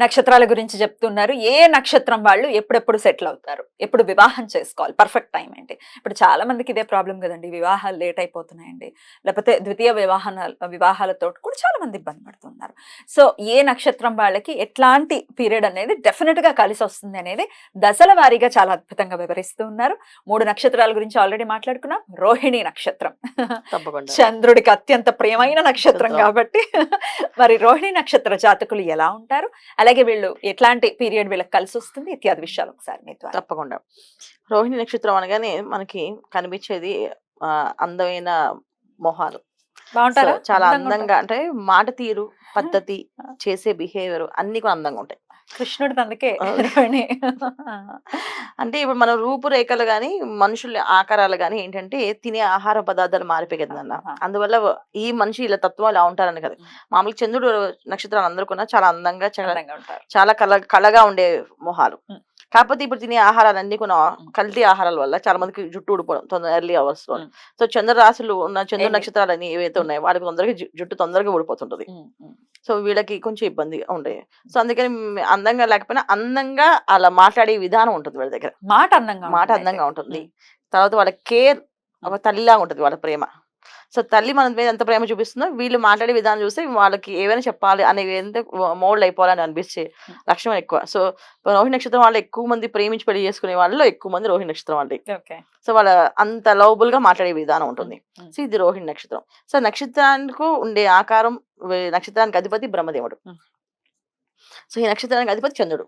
నక్షత్రాల గురించి చెప్తున్నారు. ఏ నక్షత్రం వాళ్ళు ఎప్పుడెప్పుడు సెటిల్ అవుతారు? ఎప్పుడు వివాహం చేసుకోవాలి? పర్ఫెక్ట్ టైం ఏంటి? ఇప్పుడు చాలా మందికి ఇదే ప్రాబ్లం కదండి. వివాహాలు లేట్ అయిపోతున్నాయండి. లేకపోతే ద్వితీయ వివాహాల వివాహాలతో కూడా చాలా మంది ఇబ్బంది పడుతున్నారు. సో ఏ నక్షత్రం వాళ్ళకి ఎట్లాంటి పీరియడ్ అనేది డెఫినెట్గా కలిసి వస్తుంది అనేది దశల వారీగా చాలా అద్భుతంగా వివరిస్తూ ఉన్నారు. మూడు నక్షత్రాల గురించి ఆల్రెడీ మాట్లాడుకున్నాం. రోహిణి నక్షత్రం. చంద్రుడికి అత్యంత ప్రియమైన నక్షత్రం. కాబట్టి మరి రోహిణి నక్షత్ర జాతకులు ఎలా ఉంటారు? అలాగే వీళ్ళు ఎట్లాంటి పీరియడ్ వీళ్ళకి కలిసి వస్తుంది ఇత్యాది విషయాలు ఒకసారి మీ ద్వారా. తప్పకుండా. రోహిణి నక్షత్రం అనగానే మనకి కనిపించేది ఆ, అందమైన మొహాలు. బాగుంటారా? చాలా అందంగా అంటే మాట తీరు పద్ధతి చేసే బిహేవియర్ అన్ని కూడా అందంగా ఉంటాయి. ఉంటారా? కృష్ణుడిది అందుకే అంటే ఇప్పుడు మన రూపురేఖలు కానీ మనుషుల ఆకారాలు కానీ ఏంటంటే తినే ఆహార పదార్థాలు మారిపోయి కదన్న ఆహా. అందువల్ల ఈ మనిషి ఇలా తత్వం ఇలా ఉంటారని కదా మామూలుగా చంద్రుడు నక్షత్రాలు అందరూ కూడా చాలా అందంగా చాలా అందంగా ఉంటారు చాలా కళ కళగా ఉండే మొహాలు. కాకపోతే ఇప్పుడు తినే ఆహారాలన్నీ కూడా కల్తీ ఆహారాల వల్ల చాలా మందికి జుట్టు ఊడిపోవడం తొందర ఎర్లీ అవర్స్లో. సో చంద్ర రాశులు ఉన్న చంద్ర అన్ని ఏవైతే ఉన్నాయో వాటికి తొందరగా జుట్టు తొందరగా ఊడిపోతుంటది. సో వీళ్ళకి కొంచెం ఇబ్బందిగా ఉండే. సో అందుకని అందంగా లేకపోయినా అందంగా అలా మాట్లాడే విధానం ఉంటుంది వీళ్ళ దగ్గర. మాట అందంగా మాట అందంగా. ఉంటుంది. తర్వాత వాళ్ళ కేర్ ఒక తల్లిలా ఉంటుంది వాళ్ళ ప్రేమ. సో తల్లి మన మీద ఎంత ప్రేమ చూపిస్తుందో వీళ్ళు మాట్లాడే విధానం చూస్తే వాళ్ళకి ఏమైనా చెప్పాలి అనేవి ఎంత మోల్డ్ అయిపోవాలని అనిపించే లక్షణం ఎక్కువ. సో రోహిణి నక్షత్రం వాళ్ళు ఎక్కువ మంది ప్రేమించి పెళ్ళి చేసుకునే వాళ్ళలో ఎక్కువ మంది రోహిణి నక్షత్రం వాళ్ళే. సో వాళ్ళ అంత లవబుల్గా మాట్లాడే విధానం ఉంటుంది. సో ఇది రోహిణి నక్షత్రం. సో నక్షత్రానికి ఉండే ఆకారం నక్షత్రానికి అధిపతి బ్రహ్మదేవుడు. సో ఈ నక్షత్రానికి అధిపతి చంద్రుడు.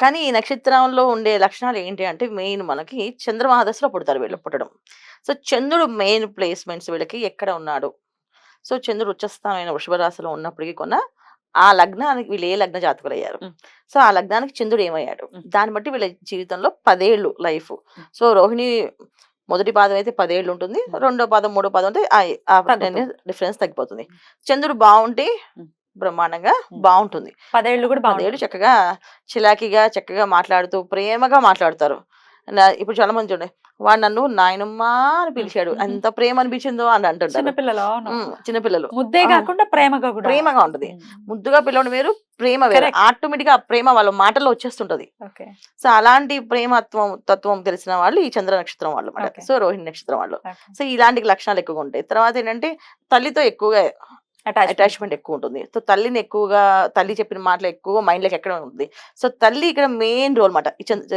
కానీ ఈ నక్షత్రంలో ఉండే లక్షణాలు ఏంటి అంటే మెయిన్ మనకి చంద్రమహాదశలో పుడతారు వీళ్ళు పుట్టడం సో చంద్రుడు మెయిన్ ప్లేస్మెంట్స్ వీళ్ళకి ఎక్కడ ఉన్నాడు సో చంద్రుడు ఉచ్చస్థానమైన వృషభ రాశిలో ఉన్నప్పటికీ కొన్న ఆ లగ్నానికి వీళ్ళు ఏ లగ్న జాతకులు అయ్యారు. సో ఆ లగ్నానికి చంద్రుడు ఏమయ్యాడు. దాన్ని బట్టి వీళ్ళ జీవితంలో పదేళ్ళు లైఫ్ సో రోహిణి మొదటి పాదం అయితే పదేళ్ళు ఉంటుంది. రెండో పాదం మూడో పాదం అంటే ఆ. డిఫరెన్స్ తగ్గిపోతుంది చంద్రుడు బాగుంటే. బ్రహ్మాండంగా. బాగుంటుంది పదేళ్ళు కూడా పదేళ్ళు చక్కగా చిలాకీగా చక్కగా మాట్లాడుతూ ప్రేమగా మాట్లాడతారు. ఇప్పుడు చాలా మంది చూడండి వాడు నన్ను నాయనమ్మ అని పిలిచాడు. ఎంత ప్రేమ అనిపించిందో అని అంటుంటారు. చిన్నపిల్లలు ముద్దే. కాకుండా ప్రేమగా కూడా. ప్రేమగా ఉంటది. ముద్దుగా పిల్లవడం వేరు ప్రేమ వేరు. ఆటోమేటిక్గా ప్రేమ వాళ్ళ మాటల్లో వచ్చేస్తుంటది. సో అలాంటి ప్రేమత్వం తత్వం తెలిసిన వాళ్ళు ఈ చంద్ర నక్షత్రం వాళ్ళు. సో రోహిణి నక్షత్రం వాళ్ళు. సో ఇలాంటి లక్షణాలు ఎక్కువగా ఉంటాయి. తర్వాత ఏంటంటే తల్లితో ఎక్కువగా. అటాచ్మెంట్ ఎక్కువ ఉంటుంది. సో తల్లిని ఎక్కువగా తల్లి చెప్పిన మాటలు ఎక్కువ మైండ్లోకి ఎక్కడ ఉంటుంది. సో తల్లి ఇక్కడ మెయిన్ రోల్ మాట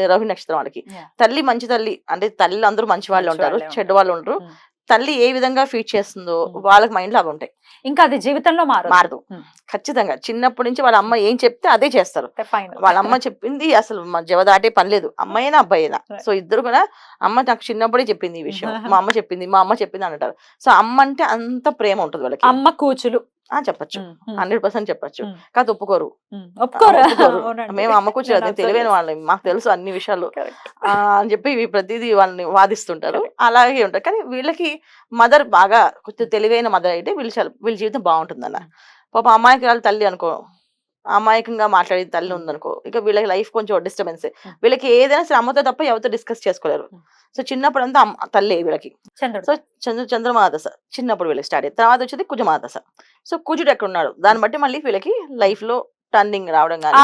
రోహిణి నక్షత్రం వాళ్ళకి. తల్లి మంచి తల్లి అంటే తల్లి అందరూ మంచి వాళ్ళు ఉంటారు చెడ్డ వాళ్ళు ఉంటారు. ఉమ్. తల్లి ఏ విధంగా ఫీట్ చేస్తుందో Mm. వాళ్ళకి మైండ్లో అవి ఉంటాయి. ఇంకా అది జీవితంలో మారదు. మారదు. ఖచ్చితంగా. చిన్నప్పటి నుంచి వాళ్ళ అమ్మ ఏం చెప్తే అదే చేస్తారు. వాళ్ళ అమ్మ చెప్పింది అసలు మా జవ దాటే పని లేదు. అమ్మాయినా అబ్బాయినా. సో ఇద్దరు కూడా అమ్మ నాకు చిన్నప్పుడే చెప్పింది ఈ విషయం. మా అమ్మ చెప్పింది మా అమ్మ చెప్పింది అని అంటారు సో అమ్మ అంటే అంత ప్రేమ ఉంటుంది వాళ్ళకి. అమ్మ కూచులు. ఆ చెప్పొచ్చు. హండ్రెడ్ పర్సెంట్ చెప్పొచ్చు. కాదు ఒప్పుకోరు. ఒప్పుకోరా. మేము అమ్మ కూర్చో తెలివైన observe వాళ్ళం. మాకు తెలుసు అన్ని విషయాలు. అని చెప్పి ప్రతిదీ వాళ్ళని వాదిస్తుంటారు. అలాగే ఉంటారు. కానీ వీళ్ళకి మదర్ బాగా కొంచెం తెలివైన మదర్ అయితే వీళ్ళు వీళ్ళ జీవితం బాగుంటుంది అన్న పాప అమాయకురాలు తల్లి అనుకో అమాయకంగా మాట్లాడే తల్లి. ఉందనుకో ఇక వీళ్ళకి లైఫ్ కొంచెం డిస్టర్బెన్స్. వీళ్ళకి ఏదైనా సరే అమ్మతో తప్ప ఎవరితో డిస్కస్ చేసుకోలేరు. సో చిన్నప్పుడు అంతా అమ్మ- తల్లి వీళ్ళకి. సో చంద్ర చంద్రమాదశ చిన్నప్పుడు వీళ్ళకి స్టార్ట్ అయ్యింది. తర్వాత వచ్చేది కుజమాదశ. సో కుజుడు ఎక్కడ ఉన్నాడు దాన్ని బట్టి మళ్ళీ వీళ్ళకి లైఫ్లో టర్నింగ్ రావడం కానీ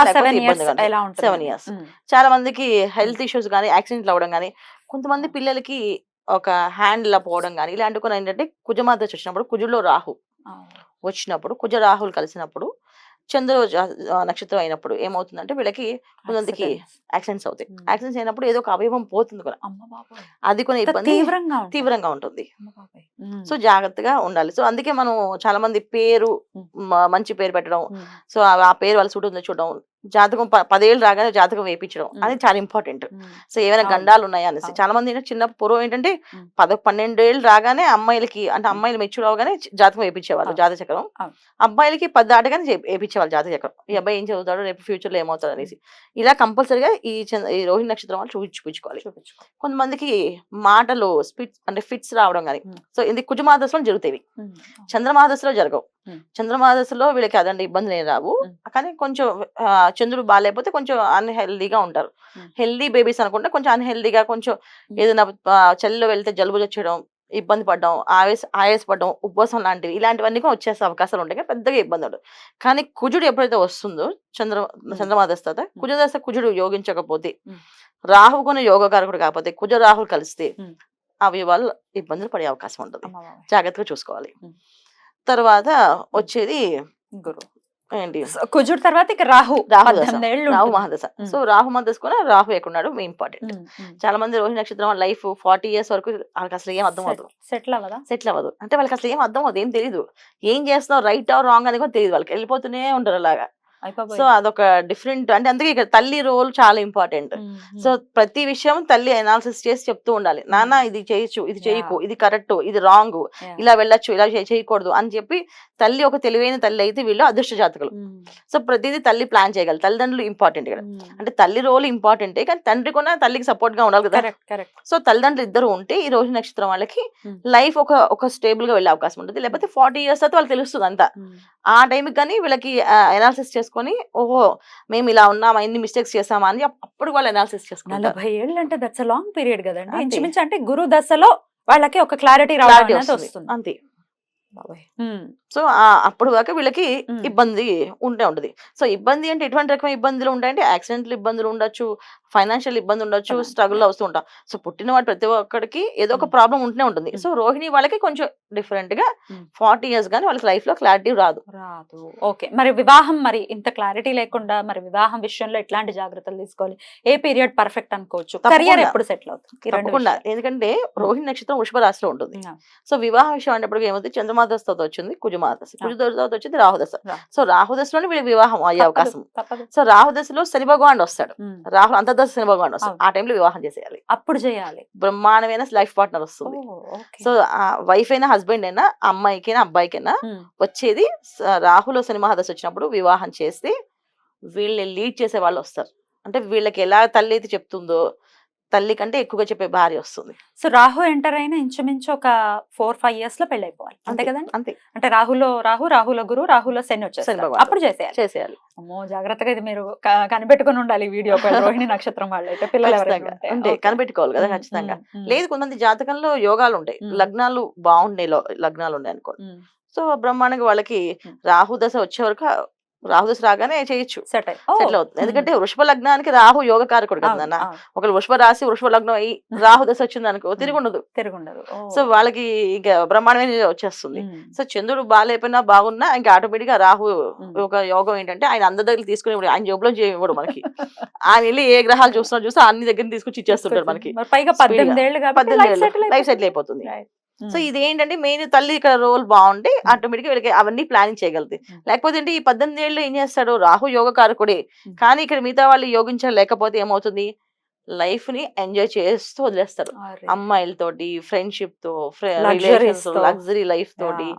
సెవెన్ ఇయర్స్ చాలా మందికి హెల్త్ ఇష్యూస్ కానీ యాక్సిడెంట్లు అవ్వడం కానీ కొంతమంది పిల్లలకి ఒక హ్యాండ్ ఇలా పోవడం కానీ ఇలాంటి కొన్ని ఏంటంటే కుజమాదశ వచ్చినప్పుడు కుజుల్లో రాహు. వచ్చినప్పుడు కుజ రాహులు కలిసినప్పుడు చంద్ర నక్షత్రం అయినప్పుడు ఏమవుతుందంటే వీళ్ళకి కొంతమందికి. యాక్సిడెంట్స్ అవుతాయి. యాక్సిడెంట్స్ అయినప్పుడు ఏదో ఒక అవయవం పోతుంది కూడా. అది కొన్ని ఇబ్బంది తీవ్రంగా ఉంటుంది. తీవ్రంగా ఉంటుంది. సో జాగ్రత్తగా ఉండాలి. సో అందుకే మనం చాలా మంది పేరు మంచి పేరు పెట్టడం. సో ఆ- పేరు వాళ్ళ చుట్టూ ఉందో చూడడం. జాతకం పదేళ్ళు రాగానే జాతకం వేయించడం. అది చాలా ఇంపార్టెంట్. సో ఏమైనా. గండాలు ఉన్నాయా అనేసి. చాలా మంది చిన్న పూర్వం ఏంటంటే. పద పన్నెండేళ్ళు రాగానే అమ్మాయిలకి అంటే అమ్మాయిలు మెచ్యూర్ అవగానే జాతకం వేయించేవాళ్ళు. జాతక చక్రం. అబ్బాయిలకి పది దాటగానే వేయించేవాళ్ళు జాతక చక్రం ఈ అబ్బాయి ఏం చదువుతాడు రేపు ఫ్యూచర్లో ఏమవుతాడు అనేసి ఇలా కంపల్సరిగా ఈ ఈ రోహిణి నక్షత్రం వాళ్ళు చూపించు చూపించుకోవాలి చూపించుకో కొంతమందికి మాటలు స్పిట్స్ అంటే ఫిట్స్ రావడం కానీ. సో ఇది కుజమాదశలో జరుగుతాయి. చంద్రమాదశలో జరగవు. చంద్రమాదశలో వీళ్ళకి అదండి ఇబ్బందులు ఏం రావు. కానీ కొంచెం చంద్రుడు బాగాలేకపోతే కొంచెం అన్హెల్దీగా ఉంటారు. హెల్దీ బేబీస్ అనుకుంటే కొంచెం అన్హెల్దీగా కొంచెం ఏదైనా చలిలో వెళ్తే జలుబు వచ్చేయడం ఇబ్బంది పడడం ఆవేశ ఆయాసపడడం ఉబ్బసం లాంటివి ఇలాంటివన్నీ కూడా వచ్చేసే అవకాశాలు ఉంటాయి కానీ పెద్దగా ఇబ్బంది ఉండదు కానీ కుజుడు ఎప్పుడైతే వస్తుందో చంద్ర చంద్రమాదశ తర్వాత కుజదశ కుజుడు యోగించకపోతే ఉమ్. రాహు కొన్ని యోగకారకుడు కాకపోతే కుజ రాహులు కలిస్తే. అవి వాళ్ళు ఇబ్బందులు పడే అవకాశం ఉంటుంది. జాగ్రత్తగా చూసుకోవాలి. తర్వాత వచ్చేది గురు. ఏంటి? కుజుడు తర్వాత ఇక రాహు రాహు. మహాదశ. సో రాహు మహాదశ కూడా రాహు ఎక్కడున్నాడు ఇంపార్టెంట్. చాలా మంది రోహిణి నక్షత్రం లైఫ్ ఫార్టీ ఇయర్స్ వరకు వాళ్ళకి అసలు ఏం అర్థం అవ్వదు. సెట్- సెటిల్ అవ్వదా? సెటిల్ అవ్వదు. అంటే వాళ్ళకి అసలు ఏం అర్థం అవ్వదు ఏం తెలియదు ఏం చేస్తున్నావు రైట్ ఆర్ రాంగ్ అని కూడా తెలియదు వాళ్ళకి. వెళ్ళిపోతూనే ఉంటారు అలాగా. సో అదొక డిఫరెంట్ అంటే అందుకే ఇక్కడ తల్లి రోల్ చాలా ఇంపార్టెంట్. సో ప్రతి విషయం తల్లి అనాలిసిస్ చేసి చెప్తూ ఉండాలి. నాన్న ఇది చేయొచ్చు ఇది చేయకు ఇది కరెక్ట్ ఇది రాంగ్ ఇలా వెళ్ళొచ్చు ఇలా చేయ- చేయకూడదు అని చెప్పి తల్లి ఒక తెలివైన తల్లి అయితే వీళ్ళు అదృష్ట జాతకులు. సో ప్రతిదీ తల్లి ప్లాన్ చేయగలరు తల్లిదండ్రులు ఇంపార్టెంట్ ఇక్కడ. అంటే తల్లి రోల్ ఇంపార్టెంటే కానీ తండ్రి కూడా తల్లికి సపోర్ట్గా ఉండాలి కదా. సో తల్లిదండ్రులు ఇద్దరు ఉంటే ఈ రోజు నక్షత్రం వాళ్ళకి. లైఫ్ ఒక ఒక స్టేబుల్గా వెళ్ళే అవకాశం ఉంటుంది. లేకపోతే ఫార్టీ ఇయర్స్ తర్వాత వాళ్ళకి తెలుస్తుంది అంతా. ఆ టైంకి కానీ వీళ్ళకి అనాలిసిస్ చేసుకొని ఓహో మేము ఇలా ఉన్నామా ఎన్ని మిస్టేక్స్ చేసామా అని అప్- అప్పుడు వాళ్ళు అనాలిసిస్ చేసుకుంటారు. నలభై ఏళ్ళు అంటే దట్స్ లాంగ్ పీరియడ్ కదండి. ఇంచుమించు అంటే గురు దశలో వాళ్ళకి ఒక క్లారిటీ రావడం వస్తుంది. వస్తుంది. అంతే. సో అప్పుడు దాకా వీళ్ళకి. ఇబ్బంది ఉంటే ఉంటుంది. సో ఇబ్బంది అంటే ఎటువంటి రకమైన ఇబ్బందులు ఉంటాయంటే యాక్సిడెంట్లు ఇబ్బందులు ఉండొచ్చు ఫైనాన్షియల్ ఇబ్బంది ఉండొచ్చు. స్ట్రగుల్ వస్తూ ఉంటాం. సో పుట్టిన వాడు ప్రతి ఒక్కడికి ఏదో ఒక. ప్రాబ్లం ఉంటూనే ఉంటుంది. సో రోహిణి వాళ్ళకి కొంచెం డిఫరెంట్గా. ఫార్టీ ఇయర్స్ కానీ వాళ్ళకి లైఫ్లో క్లారిటీ రాదు. రాదు. ఓకే. మరి వివాహం మరి ఇంత క్లారిటీ లేకుండా మరి వివాహం విషయంలో ఎట్లాంటి జాగ్రత్తలు తీసుకోవాలి? ఏ పీరియడ్ పర్ఫెక్ట్ అనుకోవచ్చు. కెరియర్ ఎప్పుడు సెటిల్ అవుతుంది? తప్పకుండా. ఎందుకంటే రోహిణి నక్షత్రం వృషభ రాశిలో ఉంటుంది. సో వివాహం విషయం అనేప్పటికీ ఏమవుతుంది చంద్రమాదశ తర్వాత వచ్చింది కుజమాదశ. కుజ తర్వాత వచ్చింది రాహుదశ. సో రాహుదశలోనే వీళ్ళకి వివాహం అయ్యే అవకాశం సో రాహుదశలో శని భగవాన్ వస్తాడు. ఉమ్, రాహుల్ శని భగవాన్ వస్తాడు అవును. ఆ టైంలో వివాహం చేసేయాలి. అప్పుడు చేయాలి. బ్రహ్మాండమైన లైఫ్ పార్ట్నర్ వస్తుంది. సో ఆ వైఫ్ అయినా హస్బెండ్ అయినా అమ్మాయికైనా అబ్బాయికైనా వచ్చేది రాహులో శని మహాదశ వచ్చినప్పుడు వివాహం చేస్తే వీళ్ళని లీడ్ చేసే వాళ్ళు వస్తారు. అంటే వీళ్ళకి ఎలా తల్లి అయితే చెప్తుందో తల్లి కంటే ఎక్కువగా చెప్పే భార్య వస్తుంది. సో రాహు ఎంటర్ అయిన ఇంచుమించు ఒక ఫోర్ ఫైవ్ ఇయర్స్లో పెళ్ళి అయిపోవాలి అంతే కదండి? అంతే. అంటే రాహులో రాహు రాహుల గురు రాహులో శని వచ్చేస్తారు. భగవానుడు. అప్పుడు చేసేయాలి. చేసేయాలి. అమ్మో జాగ్రత్తగా ఇది మీరు కనిపెట్టుకుని ఉండాలి వీడియో రోహిణి నక్షత్రం వాళ్ళు అయితే పిల్లలు. అంటే. కనిపెట్టుకోవాలి కదా ఖచ్చితంగా. లేదు కొంతమంది జాతకంలో యోగాలు ఉంటాయి. లగ్నాలు బాగుండే లగ్నాలు ఉన్నాయి అనుకోండి. సో బ్రహ్మాండంగా వాళ్ళకి. రాహు దశ వచ్చే వరకు రాహు దశ రాగానే చేయొచ్చు. సెటిల్ అవుతుంది. ఎందుకంటే వృషభ లగ్నానికి రాహు యోగ కారకుడు కదా ఒకళ్ళు వృషభ రాశి వృషభ లగ్నం అయ్యి రాహు దశ వచ్చింది అనుకో తిరిగి ఉండదు తిరుగుండదు. ఓ. సో వాళ్ళకి ఇంకా బ్రహ్మాండమైన వచ్చేస్తుంది. ఉమ్, సో చంద్రుడు బాగాలేకపోయినా బాగున్నా ఇంకా ఆటోమేటిక్గా రాహు ఉమ్. ఒక యోగం ఏంటంటే ఆయన అందరి దగ్గర తీసుకుని. ఆయన జోబులో చేయకూడదు మనకి. ఆయన వెళ్ళి ఏ గ్రహాలు చూస్తున్నా చూస్తే అన్ని దగ్గర తీసుకొచ్చి ఇచ్చేస్తుంటారు మనకి. పైగా. పద్దెనిమిది లైఫ్ సెటిల్ అయిపోతుంది. సో ఇది ఏంటంటే మెయిన్ తల్లి ఇక్కడ రోల్ బాగుంటే ఆటోమేటిక్ వీళ్ళకి అవన్నీ ప్లానింగ్ Hmm. లేకపోతే ఏంటి ఈ పద్దెనిమిది ఏళ్ళు ఏం చేస్తాడు రాహు యోగ కారకుడే. Hmm. కానీ ఇక్కడ మిగతా వాళ్ళు యోగించలేకపోతే ఏమవుతుంది? లైఫ్ని ఎంజాయ్ చేస్తూ వదిలేస్తారు. అమ్మాయిలతోటి ఫ్రెండ్షిప్తో. లగ్జరీ లైఫ్ తోటి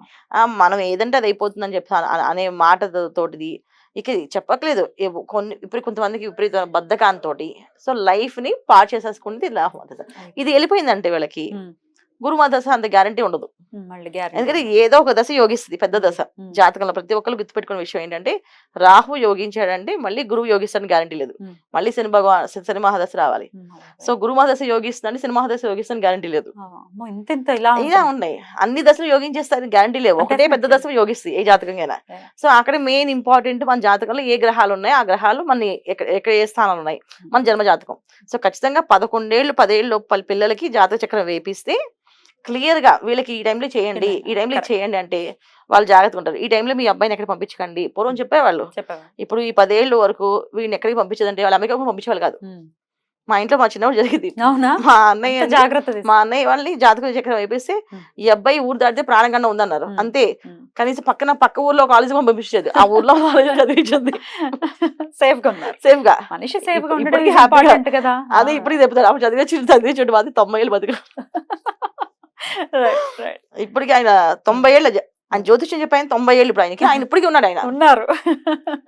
మనం ఏదంటే అది అయిపోతుందని చెప్పి అన- అనే మాట తోటిది. ఇక ఇది చెప్పట్లేదు. కొన్ని ఇప్పుడు కొంతమందికి విపరీత బద్ధకాంతో సో లైఫ్ని పాడు చేసేసుకునేది లాభం ఇది వెళ్ళిపోయిందంటే వీళ్ళకి. గురుమా దశ అంత గ్యారంటీ ఉండదు. ఎందుకంటే ఏదో ఒక దశ యోగిస్తుంది పెద్ద దశ. జాతకంలో ప్రతి ఒక్కరు గుర్తుపెట్టుకునే విషయం ఏంటంటే రాహు యోగించాడంటే మళ్ళీ గురువు యోగిస్తాడని గ్యారంటీ లేదు. మళ్ళీ శని భగవాన్ శని మహాదశ రావాలి. సో గురు మహాదశ యోగిస్తుందని శని మహాదశ యోగిస్తాను గ్యారంటీ లేదు. ఇలా. ఉన్నాయి. అన్ని దశలు యోగించేస్తారని గ్యారంటీ లేవు. ఒకటే పెద్ద. దశ యోగిస్తుంది ఏ జాతకంగా. సో అక్కడ మెయిన్ ఇంపార్టెంట్ మన జాతకంలో ఏ గ్రహాలు ఉన్నాయి ఆ గ్రహాలు మన ఎక్కడ ఏ స్థానాలు ఉన్నాయి? మన జన్మ జాతకం. సో ఖచ్చితంగా పదకొండేళ్ళు పదేళ్ళు పిల్లలకి జాతక చక్రం వేపిస్తే క్లియర్గా వీళ్ళకి ఈ టైంలో చేయండి. ఈ టైంలో. చేయండి అంటే వాళ్ళు జాగ్రత్తగా ఉంటారు. ఈ టైంలో మీ అబ్బాయిని ఎక్కడ పంపించకండి. పూర్వం చెప్పేవాళ్ళు. చెప్పావా ఇప్పుడు ఈ పదేళ్ళు వరకు వీడిని ఎక్కడికి పంపించదంటే వాళ్ళు అమెరికా పంపించేవాళ్ళు కాదు. మా ఇంట్లో మా చిన్నప్పుడు జరిగింది. అవునా? మా అన్నయ్య జాగ్రత్త మా అన్నయ్య వాళ్ళని జాతక చక్రం వేపిస్తే ఉమ్. ఈ అబ్బాయి ఊరు దాటితే ప్రాణం కన్నా ఉందన్నారు. అంతే. కనీసం పక్కన పక్క ఊర్లో కాలేజీ పంపించేది ఆ ఊర్లో కాలేజీ చదివించింది. సేఫ్గా సేఫ్గా. మనిషి సేఫ్గా అదే ఇప్పటికి చెప్తారు. అప్పుడు చదివించి చదివించండి మాది తొంభై ఏళ్ళు బతుకు. ఇప్పటికీ ఆయన తొంభై ఏళ్ళ ఆయన జ్యోతిష్యం చెప్పి ఆయన తొంభై ఏళ్ళు ఇప్పుడు ఆయనకి ఆయన ఇప్పటికీ ఉన్నాడు ఆయన. ఉన్నారు.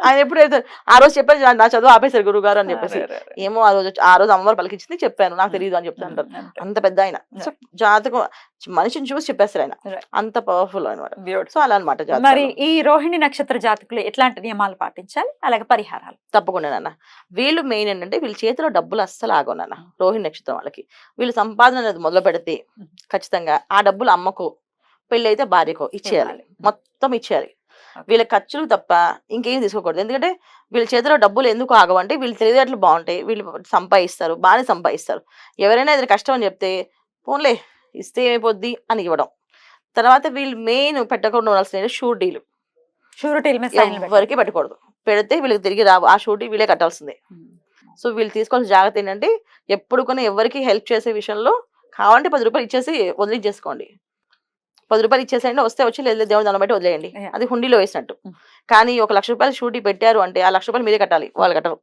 ఆయన ఎప్పుడు? ఆ రోజు చెప్పారు "నా- చదువు ఆపేశారు గురువు గారు అని చెప్పేసి. ఏమో ఆ రోజు ఆ రోజు అమ్మవారు పలికించింది చెప్పాను. నాకు తెలియదు అని చెప్తా అంటారు. అంతే. పెద్ద ఆయన. సో జాతకం మనిషిని చూసి చెప్పేస్తారు ఆయన. అంత పవర్ఫుల్ అనమాట. సో అలా అనమాట మరి ఈ రోహిణి నక్షత్ర జాతకులు ఎట్లాంటి నియమాలు పాటించాలి? అలాగే పరిహారాలు. తప్పకుండా నాన్న. వీళ్ళు మెయిన్ ఏంటంటే వీళ్ళ చేతిలో డబ్బులు అస్సలు ఆగవు నాన్న. రోహిణి నక్షత్రం వాళ్ళకి. వీళ్ళు సంపాదన అనేది మొదలు పెడితే ఖచ్చితంగా ఆ డబ్బులు అమ్మకు పెళ్ళి అయితే భార్యకో ఇచ్చేయాలి. మొత్తం ఇచ్చేయాలి. వీళ్ళ ఖర్చులు తప్ప ఇంకేం తీసుకోకూడదు. ఎందుకంటే వీళ్ళ చేతిలో డబ్బులు ఎందుకు ఆగవంటే వీళ్ళు తెలివితేటలు బాగుంటాయి. వీళ్ళు సంపాదిస్తారు. బాగానే సంపాదిస్తారు. ఎవరైనా ఏదైనా కష్టం అని చెప్తే పోన్లే ఇస్తే ఏమైపోద్ది అని ఇవ్వడం. తర్వాత వీళ్ళు మెయిన్ పెట్టకుండా ఉండాల్సిన షూరిటీలు షూరిటీల. ఎవరికి పెట్టకూడదు. పెడితే వీళ్ళకి తిరిగి రావు. ఆ షూరిటీ వీళ్ళే కట్టాల్సిందే. సో వీళ్ళు తీసుకోవాల్సిన జాగ్రత్త ఏంటంటే ఎప్పుడు కూడా ఎవరికి హెల్ప్ చేసే విషయంలో కావాలంటే పది రూపాయలు ఇచ్చేసి వదిలించేసుకోండి. పది రూపాయలు ఇచ్చేసేయండి వస్తే వచ్చి లేదు దేవుని దండం పెట్టి వదిలేయండి. అది హుండీలో వేసినట్టు. కానీ ఒక లక్ష రూపాయలు షూటీ పెట్టారు అంటే ఆ లక్ష రూపాయలు మీరే కట్టాలి వాళ్ళు కట్టరు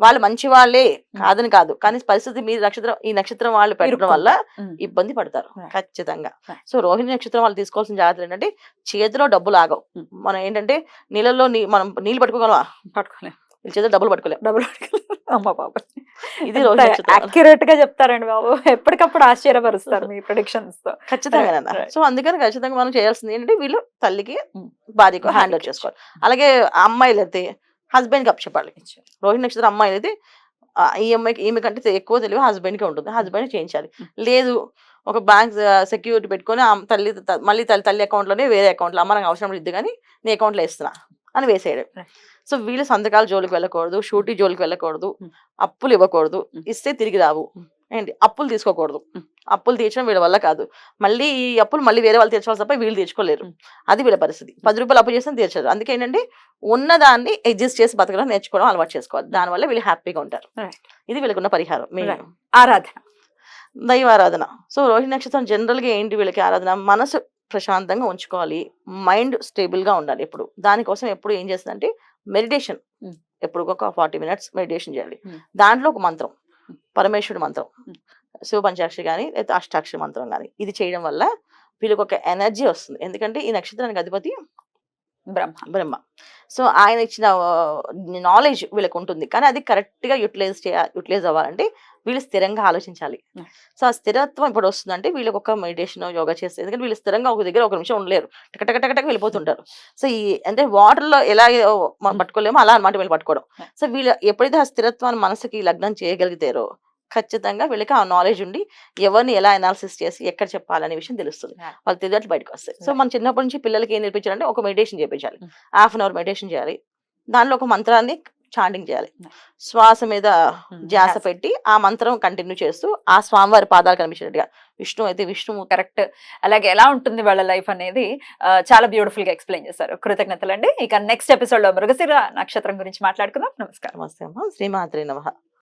వాళ్ళు మంచి వాళ్ళే కాదని కాదు కానీ పరిస్థితి మీ నక్షత్రం ఈ నక్షత్రం వాళ్ళు పెట్టడం వల్ల. ఇబ్బంది పడతారు. ఖచ్చితంగా. సో రోహిణి నక్షత్రం వాళ్ళు తీసుకోవాల్సిన జాగ్రత్తలు ఏంటంటే చేతిలో డబ్బులు ఆగవు. మనం ఏంటంటే నీళ్ళలో మనం నీళ్ళు పట్టుకోగలమా పట్టుకోలేం వీళ్ళ చేతిలో డబ్బులు పట్టుకోలేం. డబ్బులు పట్టుకోలేం. అమ్మ బాబా ఇది. అక్యురేట్గా చెప్తారండి బాబు. ఎప్పటికప్పుడు ఆశ్చర్యపరుస్తారు మీ ప్రొడిక్షన్స్తో. ఖచ్చితంగా. సో అందుకని ఖచ్చితంగా మనం చేయాల్సింది ఏంటంటే వీళ్ళు తల్లికి. భార్యకు హ్యాండ్ ఓవర్ భార్యకి చేసుకోవాలి. అలాగే అమ్మాయిలు అయితే హస్బెండ్కి చెప్పాలి. రోహిణి నక్షత్రం అమ్మాయిలు అయితే ఈ అమ్మాయికి ఈమె కంటే ఎక్కువ తెలివి హస్బెండ్కి ఉంటుంది. హస్బెండ్ చేయించాలి. Mm. లేదు ఒక బ్యాంక్ సెక్యూరిటీ పెట్టుకొని తల్లి మళ్ళీ తల్లి తల్లి account లోనే వేరే అకౌంట్లో అమ్మ నాకు అవసరం లేదు కానీ నీ account లో ఇస్తున్నా అని వేసేయడం. సో వీళ్ళు సంతకాల జోలికి వెళ్ళకూడదు షూటీ జోలికి వెళ్ళకూడదు Mm. అప్పులు ఇవ్వకూడదు Mm. ఇస్తే తిరిగి రావు Mm. ఏంటి అప్పులు తీసుకోకూడదు. అప్పులు తీర్చడం వీళ్ళ వల్ల కాదు మళ్ళీ ఈ అప్పులు మళ్ళీ వేరే వాళ్ళు తీర్చవలసి తప్ప వీళ్ళు తీర్చుకోలేరు. అది వీళ్ళ పరిస్థితి పది రూపాయలు అప్పు చేస్తే తీర్చరు అందుకే ఏంటంటే ఉన్నదాన్ని అడ్జస్ట్ చేసి బతకడం నేర్చుకోవడం అలవాటు చేసుకోవాలి దానివల్ల వీళ్ళు హ్యాపీగా ఉంటారు. ఇది వీళ్ళకున్న పరిహారం. ఆరాధన దైవారాధన సో రోహిణి నక్షత్రం జనరల్గా ఏంటి వీళ్ళకి ఆరాధన మనసు ప్రశాంతంగా ఉంచుకోవాలి. మైండ్ స్టేబుల్గా ఉండాలి ఎప్పుడు. దానికోసం ఎప్పుడు ఏం చేస్తుందంటే మెడిటేషన్. ఎప్పుడు ఒక ఫార్టీ మినిట్స్ మెడిటేషన్ చేయాలి. దాంట్లో ఒక మంత్రం. పరమేశ్వరుడు మంత్రం. శివ పంచాక్షరి కానీ లేదా అష్టాక్షరి మంత్రం కానీ ఇది చేయడం వల్ల వీళ్ళకి ఒక ఎనర్జీ వస్తుంది. ఎందుకంటే ఈ నక్షత్రానికి అధిపతి బ్రహ్మ. బ్రహ్మ. సో ఆయన ఇచ్చిన నాలెడ్జ్ వీళ్ళకి ఉంటుంది. కానీ అది కరెక్ట్గా యూటిలైజ్ చేయ యూటిలైజ్ అవ్వాలంటే వీళ్ళు స్థిరంగా ఆలోచించాలి. సో ఆ స్థిరత్వం ఇప్పుడు వస్తుందంటే వీళ్ళకి ఒక మెడిటేషన్ యోగా చేస్తే ఎందుకంటే వీళ్ళు స్థిరంగా ఒక దగ్గర ఒక నిమిషం ఉండలేరు టక టక టక వెళ్ళిపోతుంటారు సో ఈ అంటే వాటర్లో ఎలా మనం. పట్టుకోలేమో అలా అనమాట వీళ్ళు పట్టుకోవడం. సో వీళ్ళు ఎప్పుడైతే ఆ స్థిరత్వాన్ని మనసుకి లగ్నం చేయగలిగితారో ఖచ్చితంగా వీళ్ళకి ఆ నాలెడ్జ్ ఉండి ఎవరిని ఎలా అనాలిసిస్ చేసి ఎక్కడ చెప్పాలనే విషయం తెలుస్తుంది. వాళ్ళు తెలియట్లు బయటకు వస్తాయి సో. మన చిన్నప్పటి నుంచి పిల్లలకి ఏం నేర్పించాలంటే ఒక మెడిటేషన్ చేయించాలి. హాఫ్ అన్ అవర్ మెడిటేషన్ చేయాలి దానిలో ఒక మంత్రాన్ని చాంటింగ్ చేయాలి. శ్వాస మీద ధ్యాస. పెట్టి ఆ మంత్రం కంటిన్యూ చేస్తూ ఆ స్వామివారి పాదాలు కనిపించినట్టుగా విష్ణు అయితే విష్ణు కరెక్ట్. అలాగే ఎలా ఉంటుంది వాళ్ళ లైఫ్ అనేది చాలా బ్యూటిఫుల్గా ఎక్స్ప్లెయిన్ చేశారు. కృతజ్ఞతలు అండి ఇక నెక్స్ట్ ఎపిసోడ్లో మృగశిర నక్షత్రం గురించి మాట్లాడుకుందాం. నమస్కారం. నమస్తే అమ్మ. శ్రీమాత్రి నమ.